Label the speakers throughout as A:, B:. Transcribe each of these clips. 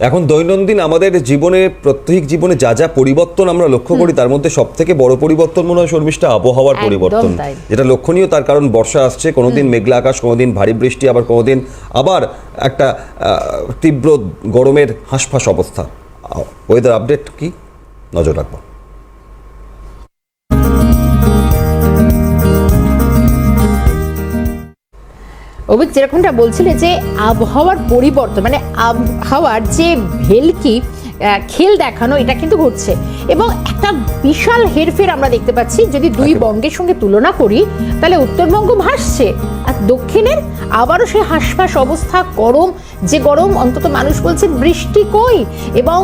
A: এখন দৈনন্দিন আমাদের জীবনে প্রত্যেক জীবনে যা যা পরিবর্তন আমরা লক্ষ্য করি তার মধ্যে সব থেকে বড় পরিবর্তন মনে হয় শর্মিষ্ঠা আবহাওয়ার পরিবর্তন। যেটা লক্ষণীয় তার কারণ বর্ষা আসছে কোনোদিন মেঘলা আকাশ কোনোদিন ভারী বৃষ্টি আবার কোনোদিন আবার একটা তীব্র গরমের হাঁসফাঁস অবস্থা। ওয়েদার আপডেট কি? নজর রাখব।
B: অভিক যেরকমটা বলছিলে যে আবহাওয়ার পরিবর্তন মানে আবহাওয়ার যে ভেলকি খেল দেখানো, এটা কিন্তু ঘটছে। এবং একটা বিশাল হেরফের আমরা দেখতে পাচ্ছি। যদি দুই বঙ্গের সঙ্গে তুলনা করি তাহলে উত্তরবঙ্গ ভাসছে আর দক্ষিণের আবারও সে হাঁসফাঁস অবস্থা গরম যে গরম অন্তত মানুষ বলছে বৃষ্টি কই? এবং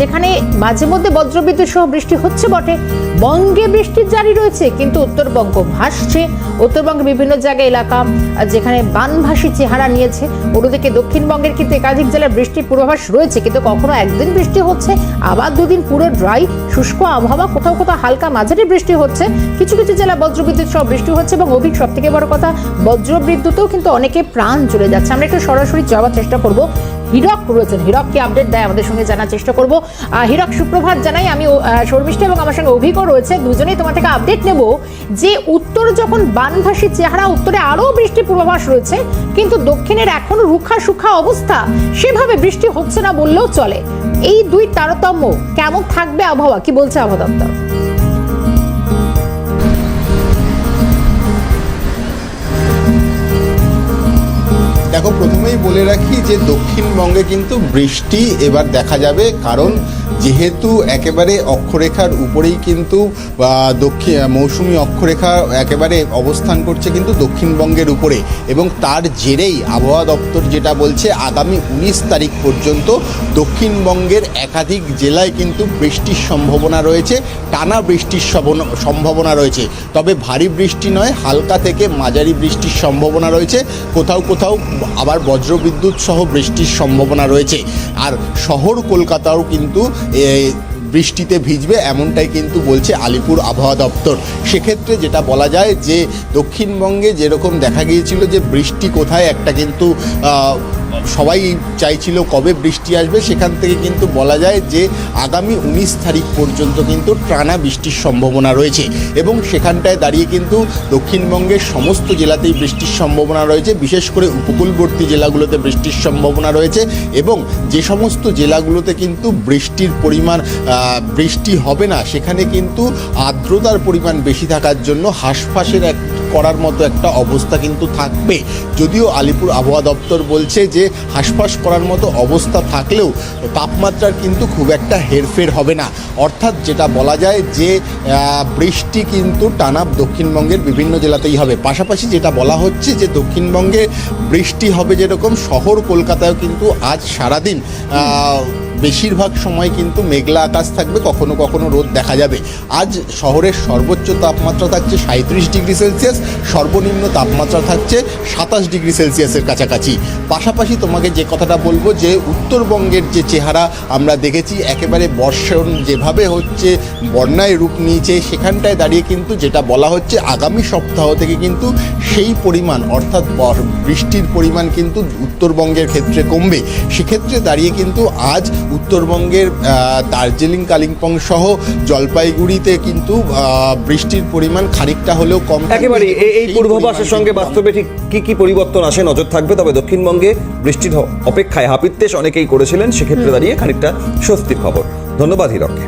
B: যেখানে মাঝে মধ্যে বজ্রবিদ্যুৎ সহ বৃষ্টি হচ্ছে বটে বঙ্গে বৃষ্টির জারি রয়েছে কিন্তু উত্তরবঙ্গ ভাসছে। উত্তরবঙ্গে বিভিন্ন জায়গায় এলাকা যেখানে বানভাসী চেহারা নিয়েছে অন্যদিকে দক্ষিণবঙ্গের কিন্তু একাধিক জেলায় বৃষ্টির পূর্বাভাস রয়েছে কিন্তু কখনো একদিন বৃষ্টি হচ্ছে আবার দুদিন পুরো ড্রাই শুষ্ক আবহাওয়া, কোথাও কোথাও হালকা মাঝারি বৃষ্টি হচ্ছে। কিছু কিছু জেলা বজ্রবিদ্যুৎ সহ বৃষ্টি হচ্ছে এবং অভিক সব থেকে বড় কথা, বজ্রবিদ্যুতেও কিন্তু অনেকে প্রাণ চলে যাচ্ছে। আমরা একটু সরাসরি যাওয়ার চেষ্টা করব। হীরক রয়েছেন। হীরক কি আপডেট দেয়, আমাদের সঙ্গে জানার চেষ্টা করব। হীরক, সুপ্রভাত জানাই, আমি শর্মিষ্ঠা এবং আমার সঙ্গে অভিজ্ঞ রয়েছে। দুজনেই তোমার থেকে আপডেট নেব যে উত্তর যখন বানভাসী চেহারা, উত্তরে আরও বৃষ্টির পূর্বাভাস রয়েছে, কিন্তু দক্ষিণের এখনও রুখা সুখা অবস্থা সেভাবে বৃষ্টি হচ্ছে না বললেও চলে। এই দুই তারতম্য কেমন থাকবে আবহাওয়া? কি বলছে আবহাওয়া
C: দেখো, প্রথমেই বলে রাখি যে দক্ষিণবঙ্গে কিন্তু বৃষ্টি এবার দেখা যাবে, কারণ যেহেতু একেবারে অক্ষরেখার উপরেই কিন্তু দক্ষিণ মৌসুমি অক্ষরেখা একেবারে অবস্থান করছে কিন্তু দক্ষিণবঙ্গের উপরে। এবং তার জেরেই আবহাওয়া দপ্তর যেটা বলছে, আগামী উনিশ তারিখ পর্যন্ত দক্ষিণবঙ্গের একাধিক জেলায় কিন্তু বৃষ্টির সম্ভাবনা রয়েছে, টানা বৃষ্টির সম্ভাবনা- রয়েছে। তবে ভারী বৃষ্টি নয়, হালকা থেকে মাঝারি বৃষ্টির সম্ভাবনা রয়েছে, কোথাও কোথাও আবার বজ্রবিদ্যুৎ সহ বৃষ্টির সম্ভাবনা রয়েছে। আর শহর কলকাতাও কিন্তু বৃষ্টিতে ভিজবে এমনটাই কিন্তু বলছে আলিপুর আবহাওয়া দপ্তর। সেক্ষেত্রে যেটা বলা যায় যে দক্ষিণবঙ্গে যেরকম দেখা গিয়েছিল যে বৃষ্টি কোথায়, একটা কিন্তু সবাই চাইছিল কবে বৃষ্টি আসবে, সেখান থেকে কিন্তু বলা যায় যে আগামী উনিশ তারিখ পর্যন্ত কিন্তু টানা বৃষ্টির সম্ভাবনা রয়েছে এবং সেখানটায় দাঁড়িয়ে কিন্তু দক্ষিণবঙ্গের সমস্ত জেলাতেই বৃষ্টির সম্ভাবনা রয়েছে, বিশেষ করে উপকূলবর্তী জেলাগুলোতে বৃষ্টির সম্ভাবনা রয়েছে এবং যে সমস্ত জেলাগুলোতে কিন্তু বৃষ্টির পরিমাণ বৃষ্টি হবে না, সেখানে কিন্তু আর্দ্রতার পরিমাণ বেশি থাকার জন্য হাঁসফাঁসের এক করার মতো একটা অবস্থা কিন্তু থাকবে। যদিও আলিপুর আবহাওয়া দপ্তর বলছে যে হাঁসফাঁস করার মতো অবস্থা থাকলেও তাপমাত্রার কিন্তু খুব একটা হেরফের হবে না। অর্থাৎ যেটা বলা যায় যে বৃষ্টি কিন্তু টানা দক্ষিণবঙ্গের বিভিন্ন জেলাতেই হবে। পাশাপাশি যেটা বলা হচ্ছে যে, দক্ষিণবঙ্গে বৃষ্টি হবে যেরকম, শহর কলকাতায়ও কিন্তু আজ সারাদিন বেশিরভাগ সময় কিন্তু মেঘলা আকাশ থাকবে, কখনো কখনো রোদ দেখা যাবে। আজ শহরের সর্বোচ্চ তাপমাত্রা থাকছে সাঁত্রিশ ডিগ্রি সেলসিয়াস, সর্বনিম্ন তাপমাত্রা থাকছে সাতাশ ডিগ্রি সেলসিয়াসের কাছাকাছি। পাশাপাশি তোমাকে যে কথাটা বলব যে, উত্তরবঙ্গের যে চেহারা আমরা দেখেছি, একেবারে বর্ষণ যেভাবে হচ্ছে, বন্যায় রূপ নিয়েছে, সেখানটায় দাঁড়িয়ে কিন্তু যেটা বলা হচ্ছে, আগামী সপ্তাহ থেকে কিন্তু সেই পরিমাণ, অর্থাৎ বৃষ্টির পরিমাণ কিন্তু উত্তরবঙ্গের ক্ষেত্রে কমবে। সেক্ষেত্রে দাঁড়িয়ে কিন্তু আজ উত্তরবঙ্গের দার্জিলিং কালিম্পং সহ জলপাইগুড়িতে কিন্তু বৃষ্টির পরিমাণ খানিকটা হলেও কম।
A: একেবারে এই- পূর্বাভাসের সঙ্গে বাস্তবে ঠিক কি কি পরিবর্তন আসে? নজর থাকবে তবে দক্ষিণবঙ্গে বৃষ্টির অপেক্ষায় হাপিত্যেশ অনেকেই করেছিলেন সেক্ষেত্রে দাঁড়িয়ে খানিকটা স্বস্তির খবর। ধন্যবাদ হিরককে